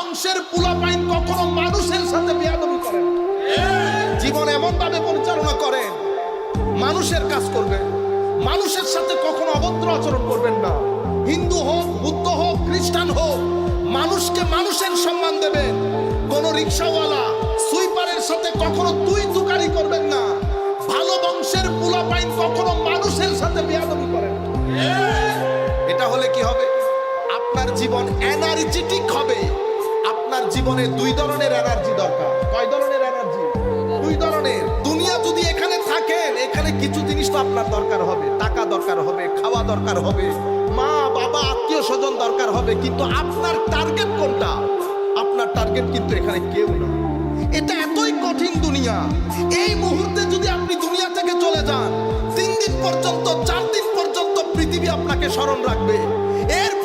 বংশের পুলাপাইন কখনো মানুষের সাথে বেয়াদবি করেন জীবন এমন ভাবে পরিচালনা করেন মানুষের কাজ করবেন। মানুষের সাথে কখনো অভদ্র আচরণ করবেন না। হিন্দু হোক, বুদ্ধ হোক, খ্রিস্টান হোক, মানুষকে মানুষের সম্মান দেবেন। কোন রিক্সাওয়ালা সুইপারের সাথে কখনো তুই তুকারি করবেন না। ভালো বংশের পুলাপাইন কখনো মানুষের সাথে বেয়াদবি করেন এটা হলে কি হবে? আপনার জীবন এনার্জেটিক হবে। জীবনে দুই ধরনের এনার্জি দরকার। কয় ধরনের এনার্জি দুই ধরনের। দুনিয়া যদি এখানে থাকেন এখানে কিছু জিনিস তো আপনার দরকার হবে। টাকা দরকার হবে, খাওয়া দরকার হবে, মা, বাবা, আত্মীয় স্বজন দরকার হবে, কিন্তু আপনার টার্গেট কোনটা? আপনার টার্গেট কিন্তু এখানে কেউ না। এটা এতই কঠিন দুনিয়া। এই মুহূর্তে যদি আপনি দুনিয়া থেকে চলে যান, তিন দিন পর্যন্ত, চার দিন পর্যন্ত পৃথিবী আপনাকে স্মরণ রাখবে। এরপরে